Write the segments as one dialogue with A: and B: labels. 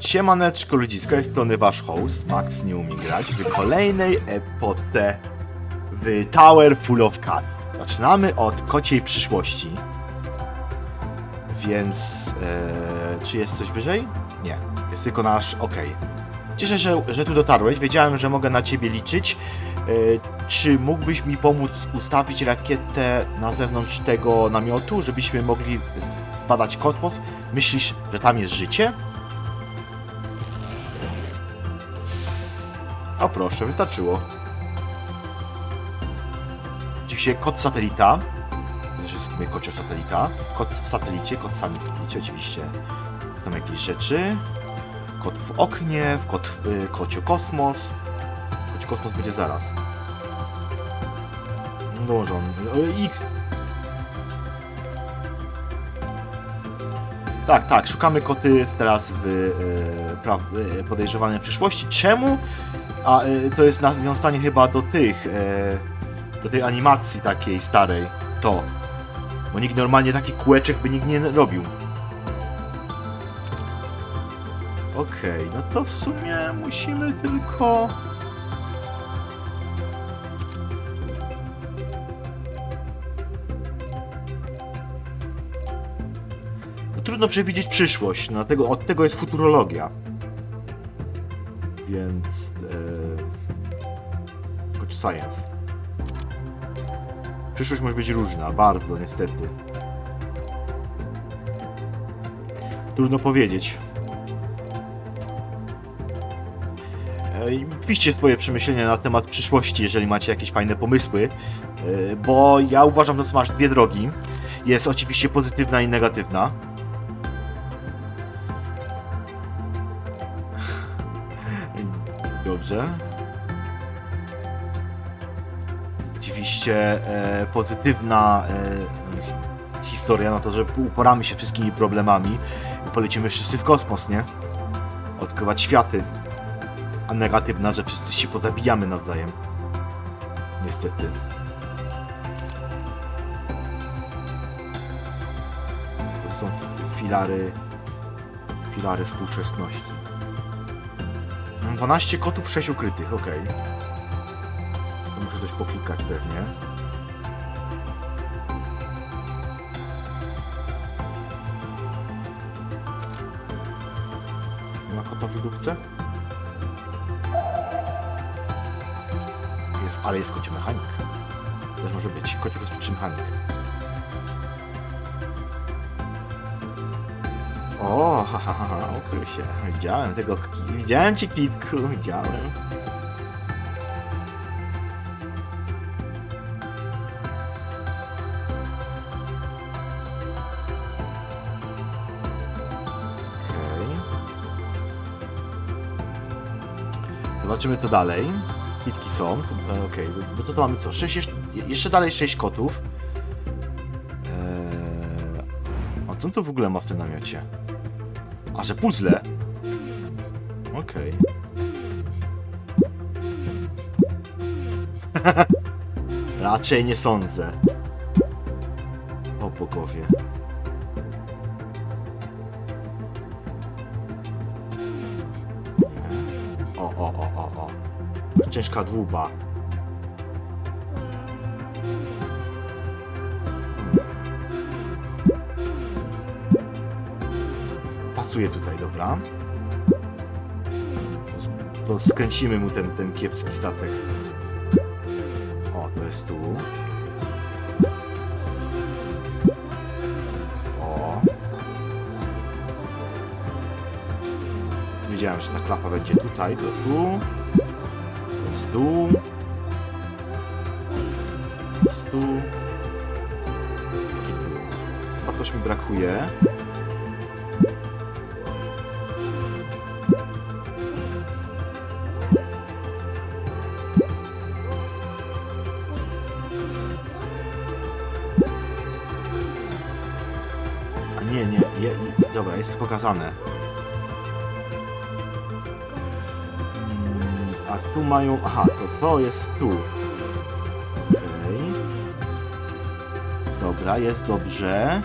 A: Siemaneczko ludziska, jest strony wasz host, Max nie umie grać, w kolejnej epoce w Tower Full of Cats. Zaczynamy od kociej przyszłości. Więc, e, czy jest coś wyżej? Nie, jest tylko nasz OK. Cieszę się, że tu dotarłeś, wiedziałem, że mogę na ciebie liczyć. E, czy mógłbyś mi pomóc ustawić rakietę na zewnątrz tego namiotu, żebyśmy mogli zbadać kosmos? Myślisz, że tam jest życie? O proszę, wystarczyło. Oczywiście kod satelita. Jest mówię kocio satelita. Kod w satelicie, kod w satelicie oczywiście. Są jakieś rzeczy. Kod w oknie, w kod w y, kocio kosmos. Kocio kosmos będzie zaraz. Dobrze, on. o, X. Tak, tak, szukamy koty teraz w e, e, podejrzewanej przyszłości. Czemu? A e, to jest nawiązanie chyba do tych, do tej animacji takiej starej. To. Bo nikt normalnie taki kółeczek by nikt nie robił. Okej, no to w sumie musimy tylko... trudno przewidzieć przyszłość, no, dlatego od tego jest futurologia. Więc... E, choć science. Przyszłość może być różna, bardzo niestety. Trudno powiedzieć. E, Piszcie swoje przemyślenia na temat przyszłości, jeżeli macie jakieś fajne pomysły, e, bo ja uważam, że masz dwie drogi. Jest oczywiście pozytywna i negatywna. Dobrze. Oczywiście e, pozytywna e, historia, no to, że uporamy się wszystkimi problemami i polecimy wszyscy w kosmos, nie? Odkrywać światy. A negatywna, że wszyscy się pozabijamy nawzajem. Niestety. To są filary... Filary współczesności. Mam 12 kotów, 6 ukrytych, okej. To muszę coś poklikać pewnie. Nie Ma kota w lodówce? Jest, ale jest kocio mechanik. Też może być kocio rozliczy mechanik. O, ha, ha, ha, ukrył się. Widziałem tego, widziałem cię, kitku, widziałem. Okej. Zobaczymy to dalej. Kitki są. E, bo to, to mamy co? Sześć, jeszcze, jeszcze dalej 6 kotów. Eee, a co on tu w ogóle ma w tym namiocie? A że puzzle? Okej. Raczej nie sądzę. O bogowie. O, o, o, o, o. Ciężka dłuba. Pasuje tutaj, dobra. To skręcimy mu ten, ten kiepski statek. O, to jest tu. O. Wiedziałem, że ta klapa będzie tutaj, to tu. To jest tu. To jest tu. Chyba coś mi brakuje. Nie, nie, je, je, dobra, jest to pokazane. Mm, A tu mają, aha, to to jest tu. Okej. Dobra, jest dobrze.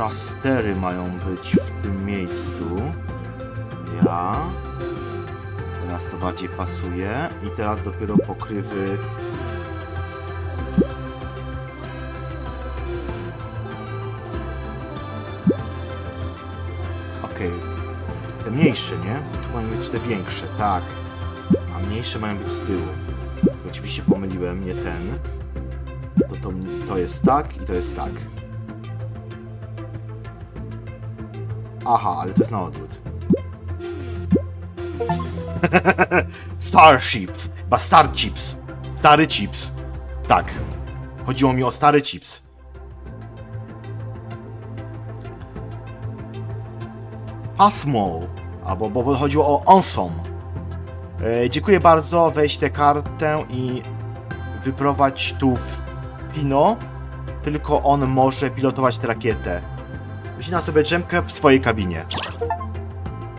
A: trastery mają być w tym miejscu. Ja. Teraz to bardziej pasuje. I teraz dopiero pokrywy. Mniejsze, nie? Tu mają być te większe, tak. A mniejsze mają być z tyłu. Oczywiście pomyliłem, nie ten. To, to, to jest tak i to jest tak. Aha, ale to jest na odwrót. Starship. Chyba Star Chips. Stary Chips. Tak. Chodziło mi o stary Chips. Pasmo. Albo bo, chodziło o Ensom. E, dziękuję bardzo. Weź tę kartę i wyprowadź tu w Pino. Tylko on może pilotować tę rakietę. Wycina sobie drzemkę w swojej kabinie.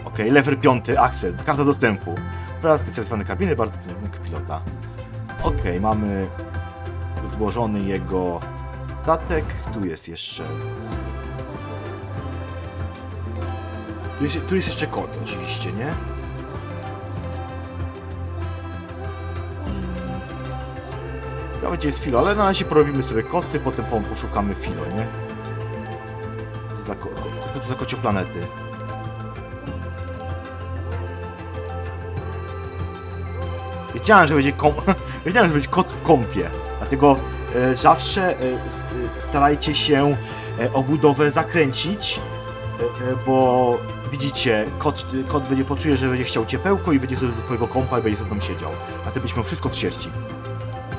A: Ok, level 5, akces, karta dostępu. Wraz specjalizowane kabiny, bardzo pilotny pilota. Ok, mamy złożony jego statek. Tu jest jeszcze. Tu jest, tu jest jeszcze kod, oczywiście, nie? Ciekawe, gdzie jest Filo, ale na razie porobimy sobie koty, potem po- poszukamy Filo, nie? To za, ko- to za kocioplanety. Wiedziałem, że będzie kom... Wiedziałem, że będzie kot w kąpie. Dlatego e, zawsze e, e, starajcie się e, obudowę zakręcić, e, e, bo widzicie, kot, kot będzie poczuje, że będzie chciał ciepełko i będzie sobie do twojego kąpa i będzie sobie tam siedział. A ty byś miał wszystko w sierści.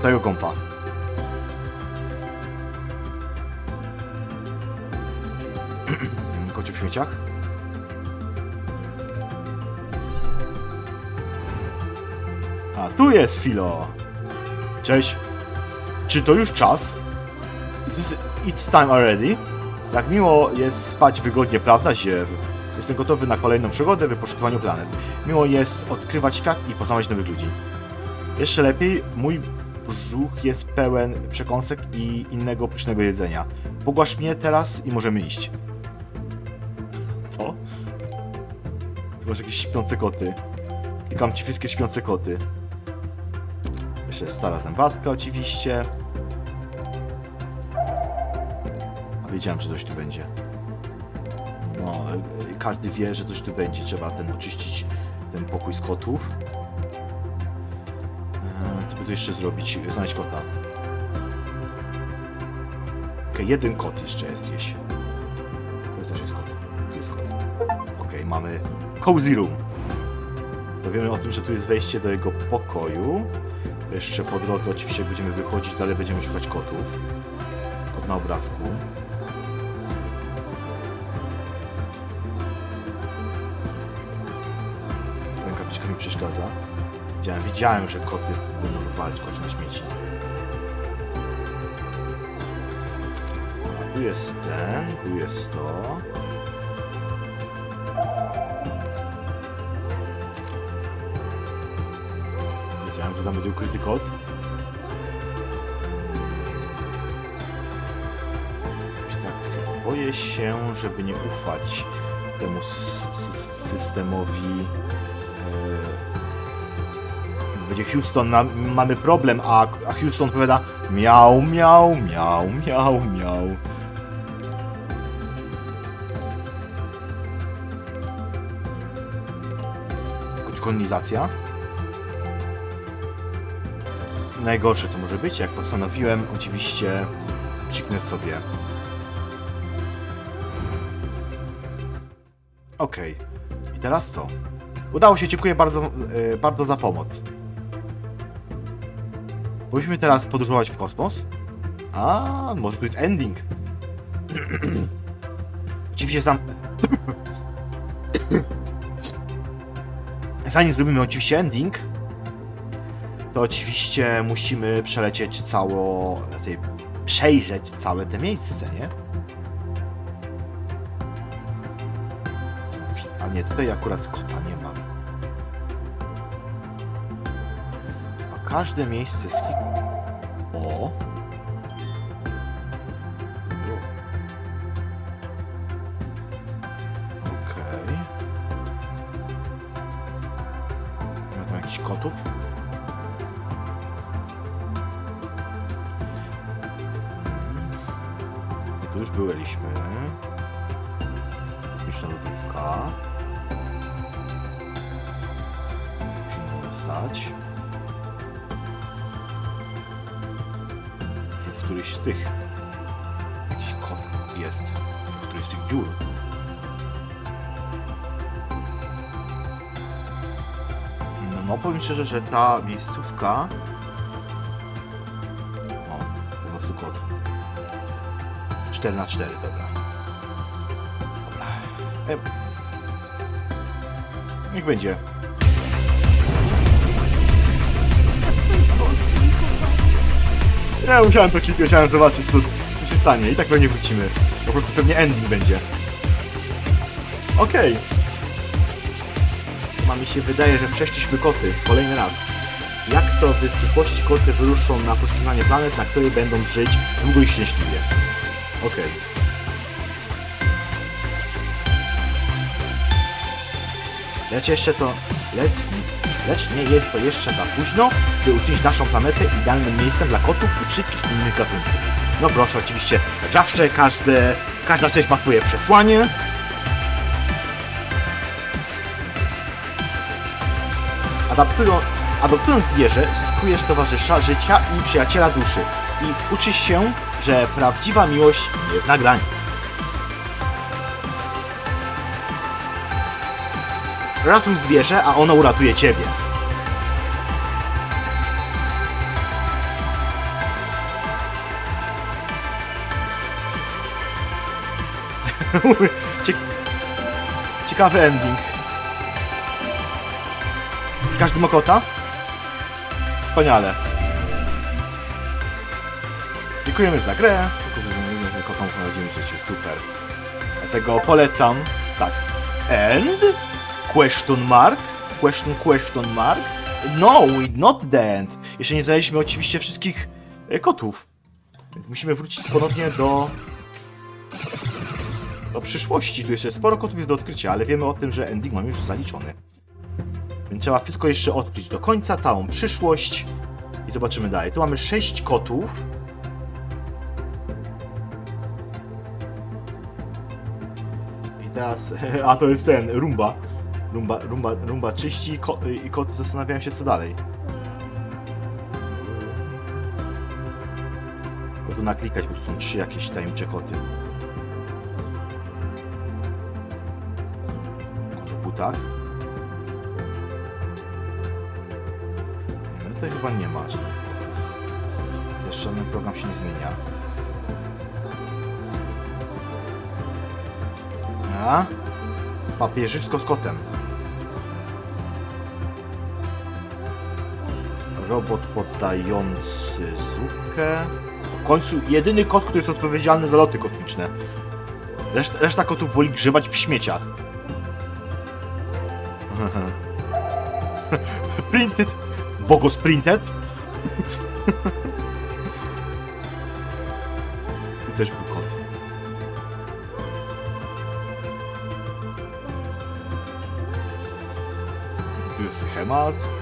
A: Tego kąpa. Kocie w śmieciach? A, tu jest Filo. Cześć. Czy to już czas? It's time already. Jak miło jest spać wygodnie, prawda, Ziew? Jestem gotowy na kolejną przygodę w poszukiwaniu planet. Miło jest odkrywać świat i poznawać nowych ludzi. Jeszcze lepiej, mój brzuch jest pełen przekąsek i innego pysznego jedzenia. Pogłasz mnie teraz i możemy iść. Co? Tu masz jakieś śpiące koty. Klikam ci wszystkie śpiące koty. Jeszcze stara zębatka oczywiście. A wiedziałem, że coś tu będzie. No, e, e, każdy wie, że coś tu będzie. Trzeba ten oczyścić ten pokój z kotów. Eee, Co by tu jeszcze zrobić? Znaleźć kota. Okej, jeden kot jeszcze jest gdzieś. To też jest kot. Tu jest kot. Okej, mamy cozy room. Dowiemy o tym, że tu jest wejście do jego pokoju. Jeszcze po drodze oczywiście będziemy wychodzić, dalej będziemy szukać kotów. Kot na obrazku. Przeszkadza. Widziałem, widziałem, że koty będą wywalić kosz na śmieci. Tu jest ten, tu jest to. Wiedziałem, że tam będzie ukryty kot. Tak boję się, żeby nie ufać temu systemowi. Będzie Houston, na, mamy problem, a, a Houston odpowiada miał, miał, miał, miał, miał. Ko- Kolonizacja. Najgorsze to może być, jak postanowiłem, oczywiście psiknę sobie. Okej. I teraz co? Udało się, dziękuję bardzo, e, bardzo za pomoc. Powinniśmy teraz podróżować w kosmos? A, może tu jest ending. oczywiście sam... Zanim zrobimy oczywiście ending, to oczywiście musimy przelecieć cało... znaczy, przejrzeć całe te miejsce, nie? A nie, tutaj akurat kota każde miejsce z kiku. O! Okej. Okay. Ma tam jakichś kotów? Mm. Tu już byliśmy. Miszna lodówka. Musimy wstać. Któryś z tych jakiś kot jest. W któryś z tych dziur. No, powiem szczerze, że ta miejscówka... O, po prostu kot. 4 na 4 dobra. Dobra. E... Niech będzie. Ja musiałem to kliknąć, chciałem zobaczyć co, co się stanie i tak pewnie wrócimy. Po prostu pewnie ending będzie. Okej. Chyba mi się wydaje, że przeszliśmy koty kolejny raz. Jak to w przyszłości koty wyruszą na poszukiwanie planet, na której będą żyć długo i szczęśliwie? Okej. Lecz jeszcze to... Lecz, lecz nie jest to jeszcze za późno, by uczynić naszą planetę idealnym miejscem dla kotów i wszystkich innych gatunków. No proszę, oczywiście, zawsze każde, każda część ma swoje przesłanie. Adaptują, adoptując zwierzę, zyskujesz towarzysza życia i przyjaciela duszy. I uczysz się, że prawdziwa miłość nie zna granic. Ratuj zwierzę, a ono uratuje ciebie. Cie... Ciekawy ending. Każdy ma kota? Wspaniale. Dziękujemy za grę. Dziękujemy, że kotom prowadzimy życie. Super. Dlatego polecam. Tak. End? Question mark? Question, question mark? No, not the end. Jeszcze nie znaleźliśmy oczywiście wszystkich e, kotów. Więc musimy wrócić ponownie do... Do przyszłości. Tu jeszcze sporo kotów jest do odkrycia, ale wiemy o tym, że ending mam już zaliczony. Więc trzeba wszystko jeszcze odkryć do końca, całą przyszłość i zobaczymy dalej. Tu mamy 6 kotów. I teraz, a to jest ten, rumba. Rumba, rumba, rumba czyści ko, i koty zastanawiają się co dalej. Tylko tu naklikać, bo tu są trzy jakieś tajemnicze koty. Kot o butach. No tutaj chyba nie ma. Jeszcze żaden program się nie zmienia. A? Papieżysko z kotem. Robot poddający Zukę. W końcu jedyny kot, który jest odpowiedzialny za loty kosmiczne. Reszta, reszta kotów woli grzebać w śmieciach. Printed. Bogos printed. I też był kot. Tu jest schemat.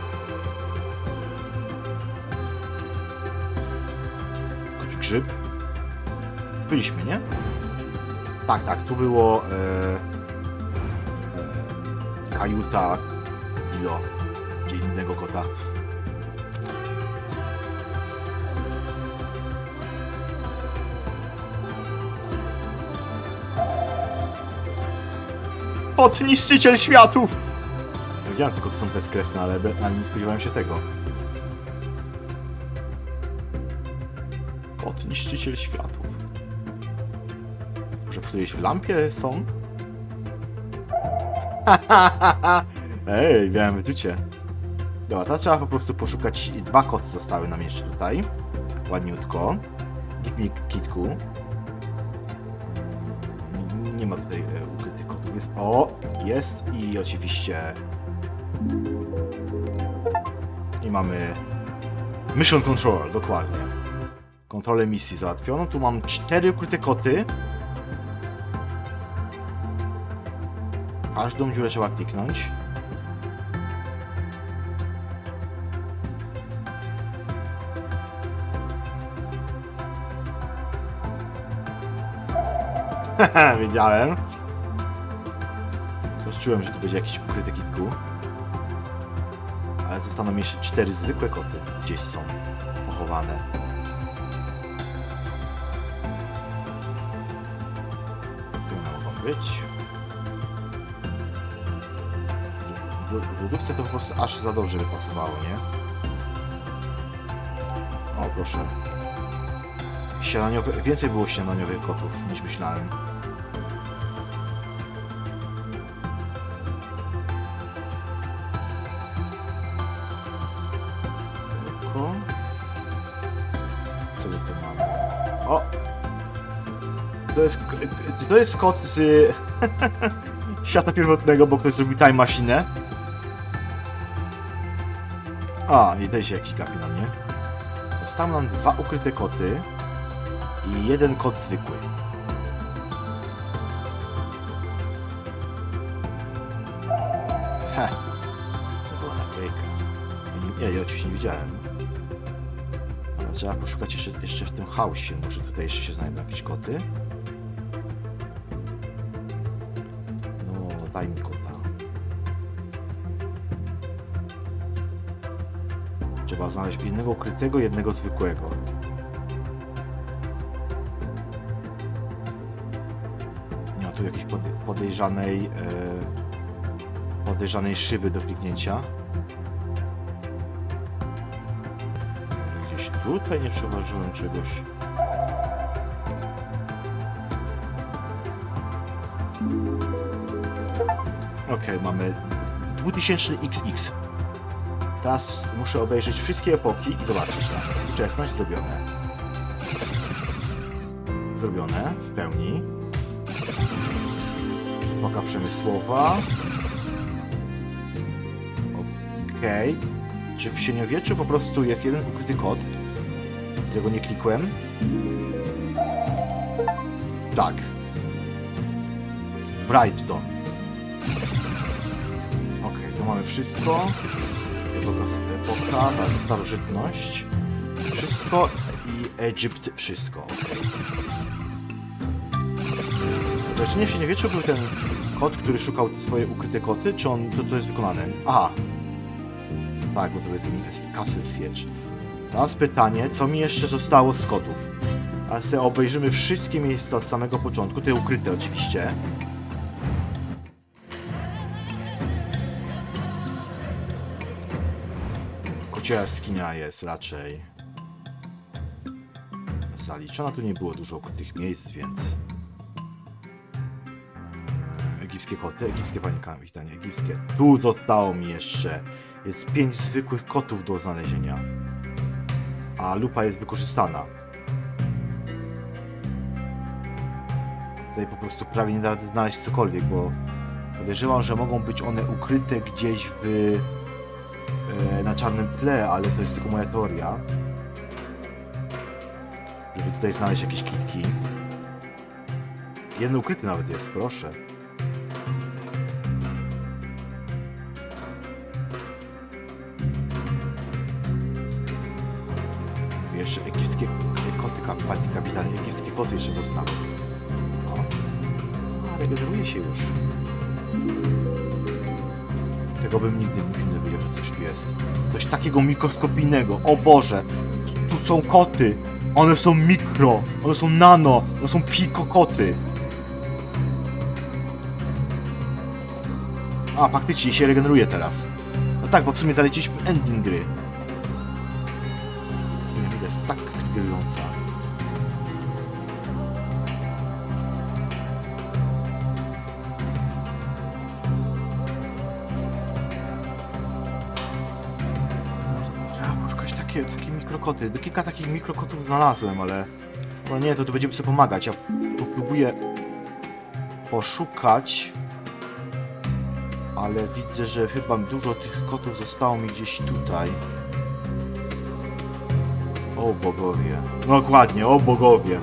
A: Grzyb. Byliśmy, nie? Tak, tak, tu było e, e, kajuta Ilo, gdzie innego kota. Kot niszczyciel światów! Wiedziałem, że koty są bezkresne, ale, ale nie spodziewałem się tego. Niszczyciel światów. Może w którejś w lampie są? Ej, miałem wyczucie. Dobra, teraz trzeba po prostu poszukać. Dwa koty zostały nam jeszcze tutaj. Ładniutko. Give me kitku. Mm, Nie ma tutaj e, ukrytych kotów. Jest. O! Jest i oczywiście. I mamy. Mission Control, dokładnie kontrolę misji załatwioną. No tu mam cztery ukryte koty. Każdą dziurę trzeba kliknąć. wiedziałem. Rozczułem, że tu będzie jakiś ukryty kitku. Ale zostaną jeszcze cztery zwykłe koty. Gdzieś są pochowane. Być. W- lodówce to po prostu aż za dobrze by pasowało, nie? O, proszę. Śniadaniowe, więcej było śniadaniowych kotów niż myślałem. To jest, to jest kot z świata pierwotnego, bo ktoś zrobił time machinę. A, i też się jakiś gapi na mnie. Zostały nam dwa ukryte koty i jeden kot zwykły. Heh. To. Ja ja oczywiście nie widziałem. Ale trzeba poszukać jeszcze, jeszcze w tym chaosie. Może tutaj jeszcze się znajdą jakieś koty. No, daj mi kota. Trzeba znaleźć jednego ukrytego, jednego zwykłego. Nie ma tu jakiejś pode- podejrzanej e, podejrzanej szyby do kliknięcia. Gdzieś tutaj nie przeważyłem czegoś. Okej, mamy 2000 XX. Teraz muszę obejrzeć wszystkie epoki i zobaczyć tak. Uczesność zrobione. Zrobione w pełni. Epoka przemysłowa. Okej. Czy w średniowieczu po prostu jest jeden ukryty kod, którego nie klikłem? Tak. Mamy wszystko. Epoka, epoka ta starożytność. Wszystko i Egipt wszystko. To jeszcze nie w średniowieczu był ten kot, który szukał swoje ukryte koty, czy on to, to jest wykonane? Aha. Tak, bo to był ten Castle Siege. Teraz pytanie, co mi jeszcze zostało z kotów? A sobie obejrzymy wszystkie miejsca od samego początku, te ukryte oczywiście. Kocia jaskinia jest raczej zaliczona. Tu nie było dużo ukrytych miejsc, więc... Eee, Egipskie koty, egipskie panie kapitanie, egipskie. Tu zostało mi jeszcze. Jest pięć zwykłych kotów do znalezienia. A lupa jest wykorzystana. Tutaj po prostu prawie nie da rady znaleźć cokolwiek, bo podejrzewam, że mogą być one ukryte gdzieś w e, na czarnym tle, ale to jest tylko moja teoria. Żeby tutaj znaleźć jakieś kitki. Jeden ukryty nawet jest, proszę. Jeszcze egipskie koty, kap- panie kapitanie, egipskie koty jeszcze zostały. O. Regeneruje się już. Tego bym nigdy nie wiedział, że coś tu jest. Coś takiego mikroskopijnego. O Boże! Tu są koty! One są mikro! One są nano! One są pikokoty! A, faktycznie się regeneruje teraz. No tak, bo w sumie zaleciliśmy ending gry. Jest tak krwiująca. Mikrokoty. Kilka takich mikrokotów znalazłem, ale... No nie, to tu będziemy sobie pomagać. Ja popróbuję poszukać. Ale widzę, że chyba dużo tych kotów zostało mi gdzieś tutaj. O bogowie. No dokładnie, o bogowie.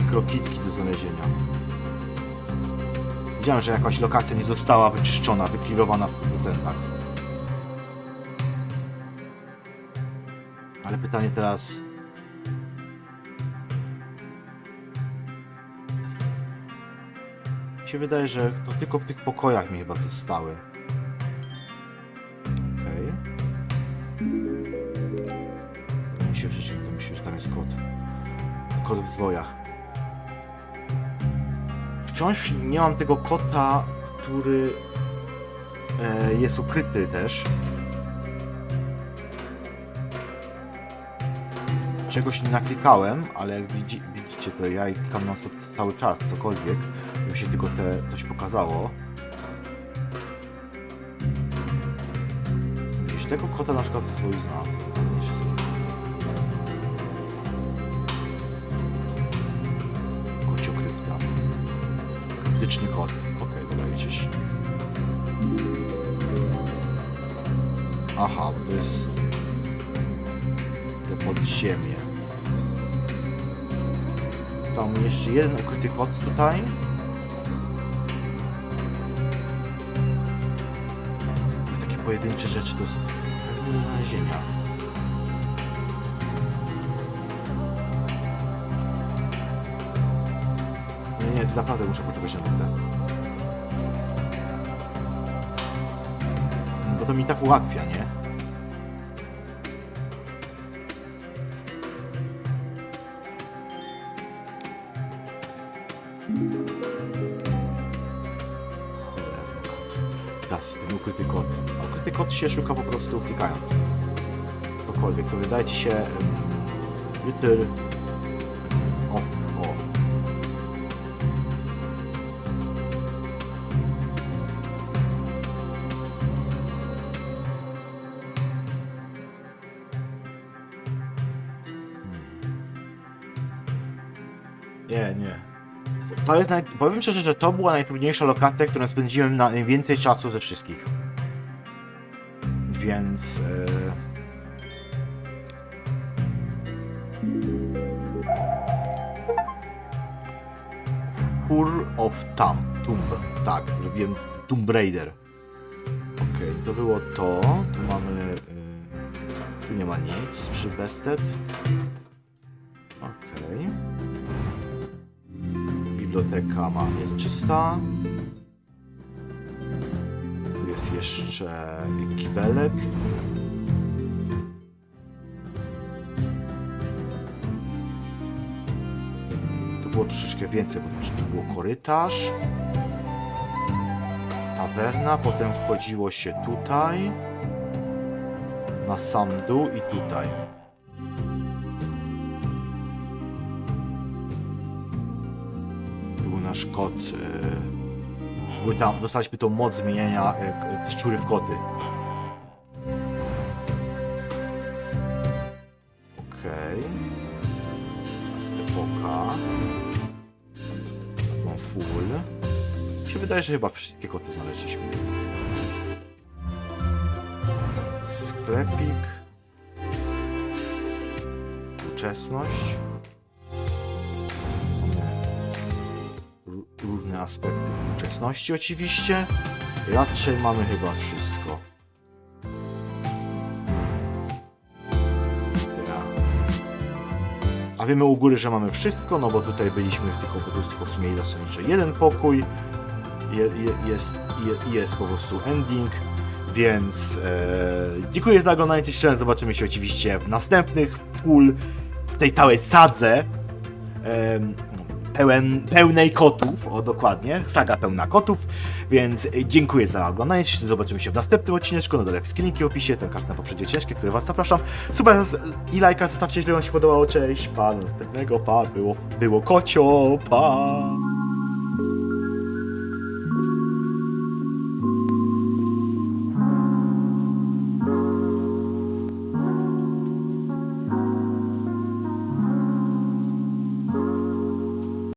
A: Mikrokitki do znalezienia. Widziałem, że jakaś lokacja nie została wyczyszczona, wyklirowana w 100%. Ale pytanie teraz... Mi się wydaje, że to tylko w tych pokojach mi chyba zostały. Okej. Okay. Mi się w to myślę, że tam jest kod. Kod w zwojach. Wciąż nie mam tego kota, który e, jest ukryty też. Czegoś nie naklikałem, ale jak widzi, widzicie to ja i klikam na cały czas, cokolwiek, mi się tylko te coś pokazało. Widzisz, tego kota na przykład w swoim znalazłem. Nie się sobie- Kocio krypta. Kryptyczny kot. Okej, dobra, jedziesz. Aha, to jest te podziemie. Został jeszcze jeden ukryty kod tutaj. Takie pojedyncze rzeczy to pewnie do znalezienia. Nie, nie, to naprawdę muszę poczekać na chwilę. Bo to mi tak ułatwia, nie? Das, ten ukryty kot. A ukryty kot się szuka po prostu klikając. Cokolwiek, co wydaje ci się um, To jest naj... Powiem szczerze, że to była najtrudniejsza lokacja, którą spędziłem na najwięcej czasu ze wszystkich. Więc... E... Fur of Thumb. Tomb. Tak, robiłem Tomb Raider. Okej, to było to. Tu mamy... Y... Tu nie ma nic przy Bested. Biblioteka ma, jest czysta. Tu jest jeszcze kibelek. Tu było troszeczkę więcej, bo tu było korytarz. Tawerna, potem wchodziło się tutaj. Na sam dół i tutaj. Nasz kot. Były tam, dostaliśmy tą moc zmieniania k- szczury w koty. Okej. Okay. Stepoka. Full. Mi się wydaje, że chyba wszystkie koty znaleźliśmy. Sklepik. Uczesność. Aspekty współczesności oczywiście. Raczej mamy chyba wszystko. A wiemy u góry, że mamy wszystko, no bo tutaj byliśmy tylko po prostu po sumie zasadniczo jeden pokój. Je, je, jest, je, jest po prostu ending. Więc e, dziękuję za oglądanie tej strony. Zobaczymy się oczywiście w następnych full w tej całej sadze. Em, pełen, pełnej kotów, o dokładnie, saga pełna kotów, więc dziękuję za oglądanie, zobaczymy się w następnym odcineczku, na dole wszystkie linki w opisie, ten kart na poprzednie ciężkie, które was zapraszam, super i lajka zostawcie, jeżeli wam się podobało, cześć, pa, następnego, pa, było, było kocio, pa.